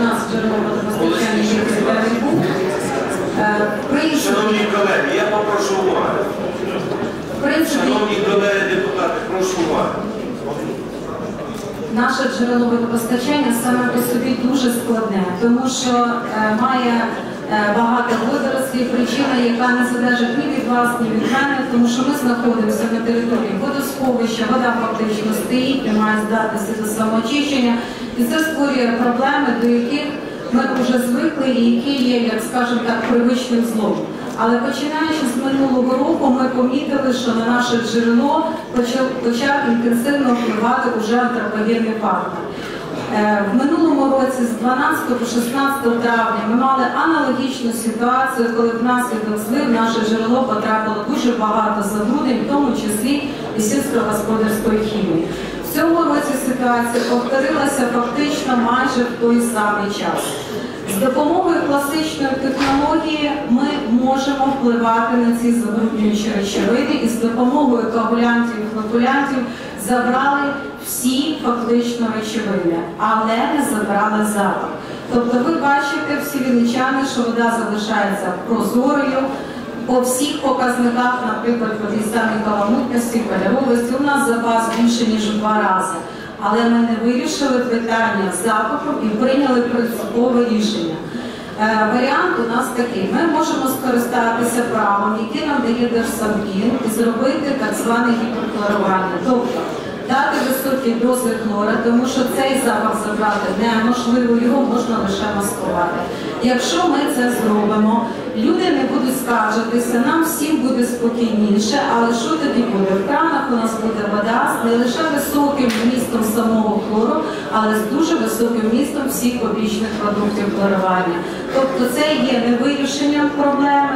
нас джерело водопостачання Критерій був. Е, Шановні колеги, я попрошу уваги. Шановні колеги депутати, прошу уваги. Наше джерело водопостачання саме по собі дуже складне, тому що е, має е, багато водорослів, причина, яка не залежить ні від вас, ні від мене, тому що ми знаходимося на території водосховища, вода фактично стоїть, не має здатності до самоочищення, і це створює проблеми, до яких ми вже звикли і які є, як скажемо так, привичним злом. Але починаючи з минулого року, ми помітили, що на наше джерело почав, почав інтенсивно впливати уже антропогенний фактор. Е, В минулому році, з 12 по 16 травня, ми мали аналогічну ситуацію, коли внаслідок злив наше джерело потрапило дуже багато забруднень, в тому числі і сільськогосподарської хімії. Цьому році ситуація повторилася фактично майже в той самий час. З допомогою класичної технології ми можемо впливати на ці забруднюючі речовини і з допомогою коагулянтів і флокулянтів забрали всі фактично речовини, але не забрали запах. Тобто ви бачите всі вінничани, що вода залишається прозорою. По всіх показниках, наприклад, по тій самій каламутності, у нас запас більше, ніж в два рази. Але ми не вирішили питання з запахом і прийняли принципове рішення. Е, варіант у нас такий: ми можемо скористатися правом, яке нам дає Держсанкін, і зробити так зване гіперхлорування. Тобто дати високі дози хлора, тому що цей запах забрати неможливо, його можна лише маскувати. Якщо ми це зробимо, люди не будуть скаржитися, нам всім буде спокійніше, але що тоді буде? В кранах у нас буде вода з не лише високим вмістом самого хлору, але з дуже високим вмістом всіх побічних продуктів хлорування. Тобто це є не вирішенням проблеми,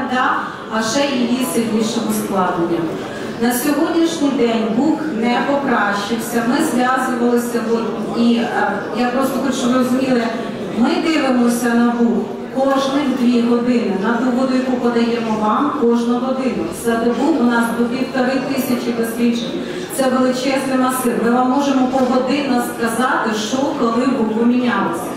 а ще її сильнішим ускладненням. На сьогоднішній день Буг не покращився. Ми зв'язувалися і е, я просто хочу, щоб розуміли, ми дивимося на Буг кожних дві години. На ту воду, яку подаємо вам, кожну годину. За добу у нас до півтори тисячі досліджень. Це величезний масив. Ми вам можемо погодинно сказати, що коли Буг помінялося.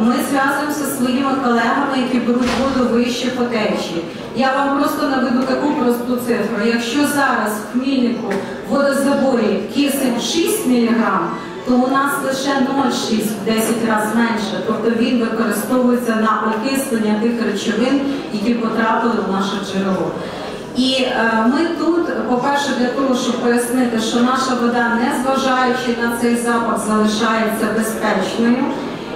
Ми зв'язуємося зі своїми колегами, які беруть воду вище по течії. Я вам просто наведу таку просту цифру. Якщо зараз в Хмільнику водозаборі кисень 6 мг, то у нас лише 0,6 в 10 разів менше. Тобто він використовується на окислення тих речовин, які потрапили в наше джерело. І е, ми тут, по-перше, для того, щоб пояснити, що наша вода, незважаючи на цей запах, залишається безпечною.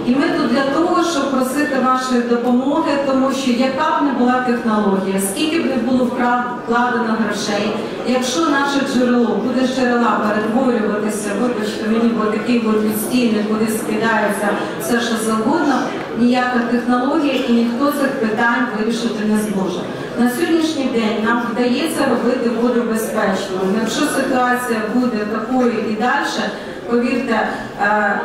І ми тут для того, щоб просити вашої допомоги, тому що яка б не була технологія, скільки б не було вкладено грошей, якщо наше джерело буде джерела перетворюватися, вибачте мені, бо такий от відстійник, куди скидається все, що завгодно, ніяка технологія і ніхто цих питань вирішити не зможе. На сьогоднішній день нам вдається робити воду безпечною. Якщо ситуація буде такою і далі, повірте, е,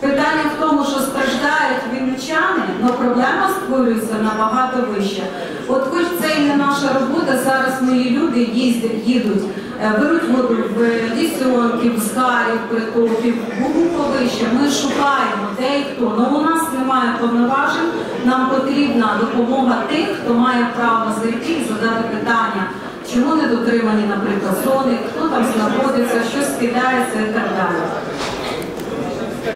Питання в тому, що страждають вінничани, але проблема створюється набагато вище. От хоч це і не наша робота, зараз мої люди їздять, їдуть, е, беруть воду в лісіонків, з гарів, притоків, повище. Ми шукаємо де і хто. Але у нас немає повноважень, нам потрібна допомога тих, хто має право зайти і задати питання. Чому не дотримані, наприклад, зони, хто там знаходиться, що скидається і так далі.